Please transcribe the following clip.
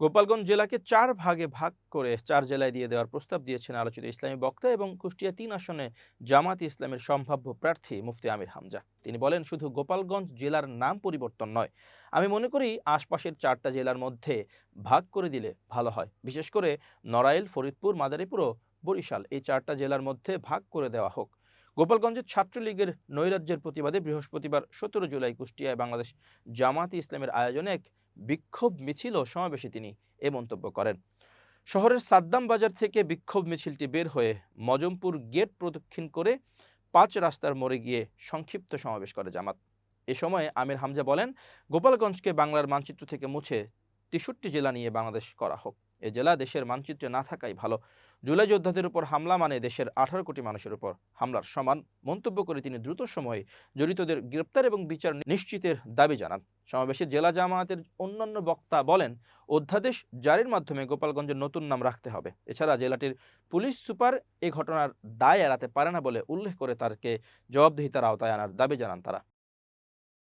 গোপালগঞ্জ জেলাকে চার ভাগে ভাগ করে চার জেলায় দিয়ে দেওয়ার প্রস্তাব দিয়েছেন আলোচিত ইসলামী বক্তা এবং কুষ্টিয়া তিন আসনে জামাত ইসলামের সম্ভাব্য প্রার্থী মুফতি আমির হামজা। তিনি বলেন, শুধু গোপালগঞ্জ জেলার নাম পরিবর্তন নয়, আমি মনে করি আশপাশের চারটা জেলার মধ্যে ভাগ করে দিলে ভালো হয়। বিশেষ করে নড়াইল, ফরিদপুর, মাদারীপুর ও বরিশাল, এই চারটা জেলার মধ্যে ভাগ করে দেওয়া হোক। গোপালগঞ্জের ছাত্রলীগের নৈরাজ্যের প্রতিবাদে বৃহস্পতিবার সতেরো জুলাই কুষ্টিয়ায় বাংলাদেশ জামাত ইসলামের আয়োজনে এক বিক্ষোভ মিছিল ও সমাবেশে তিনি এ মন্তব্য করেন। শহরের সাদ্দাম বাজার থেকে বিক্ষোভ মিছিলটি বের হয়ে মজমপুর গেট প্রদক্ষিণ করে পাঁচ রাস্তার মোড়ে গিয়ে সংক্ষিপ্ত সমাবেশ করে জামাত। এ সময় আমির হামজা বলেন, গোপালগঞ্জকে বাংলার মানচিত্র থেকে মুছে তেষট্টি জেলা নিয়ে বাংলাদেশ করা হোক। এ জেলা দেশের মানচিত্রে না থাকাই ভালো। জুলাই যোদ্ধাদের উপর হামলা মানে দেশের আঠারো কোটি মানুষের উপর। হামলার সমান মন্তব্য করে তিনি দ্রুত সময়ে জড়িতদের গ্রেপ্তার এবং বিচার নিশ্চিতের দাবি জানান। সমাবেশে জেলা জামায়াতের অন্যান্য বক্তা বলেন, অধ্যাদেশ জারির মাধ্যমে গোপালগঞ্জের নতুন নাম রাখতে হবে। এছাড়া জেলাটির পুলিশ সুপার এ ঘটনার দায় এড়াতে পারে না বলে উল্লেখ করে তারকে জবাবদিহিতার আওতায় আনার দাবি জানান তারা।